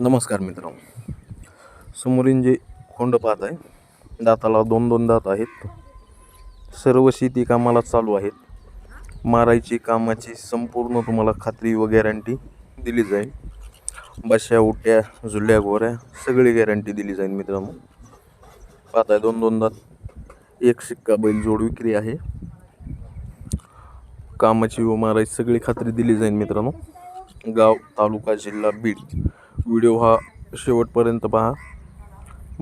नमस्कार मित्रांनो. समोरील जे खोंड पाहत आहे. दाताला दोन दोन दात आहेत. सर्व शेती कामाला चालू आहेत. मारायची कामाची संपूर्ण तुम्हाला खात्री व गॅरंटी दिली जाईल. बशा उट्या जुल्या गोऱ्या सगळी गॅरंटी दिली जाईल मित्रांनो. पाहताय दोन दोन दात. एक शिक्का बैल जोड विक्री आहे. कामाची व मारायची सगळी खात्री दिली जाईल मित्रांनो. गाव तालुका जिल्हा बीड. व्हिडिओ हा शेवटपर्यंत पहा.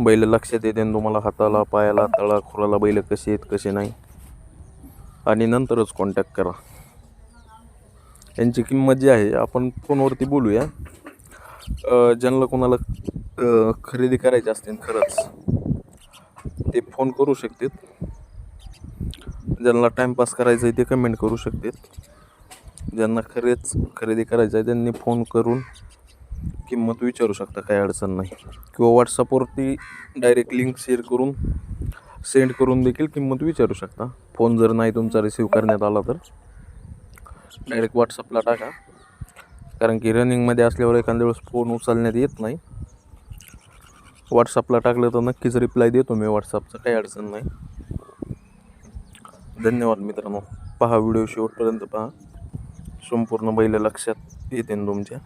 बैल लक्षात येते तुम्हाला हाताला पायाला तळा खुराला बैल कसे आहेत कसे नाही. आणि नंतरच कॉन्टॅक्ट करा. यांची किंमत जी आहे आपण फोनवरती बोलूया. ज्यांना कोणाला खरेदी करायची असतील खरंच ते फोन करू शकतात ज्यांना टाईमपास करायचं आहे ते कमेंट करू शकतात ज्यांना खरेच खरेदी करायचं आहे त्यांनी फोन करून किंमत विचारू शकता काही अडचण नाही. किंवा व्हॉट्सअपवरती डायरेक्ट लिंक शेअर करून सेंड करून देखील किंमत विचारू शकता. फोन जर नाही तुमचा रिसीव करण्यात आला तर डायरेक्ट व्हॉट्सअपला टाका. कारण की रनिंगमध्ये असल्यावर एखाद्या वेळेस फोन उचलण्यात येत नाही. व्हॉट्सअपला टाकलं तर नक्कीच रिप्लाय देतो मी व्हॉट्सअपचं काही अडचण नाही. धन्यवाद मित्रांनो. पहा व्हिडिओ शेवटपर्यंत पहा. संपूर्ण बैल लक्षात येते तुमच्या.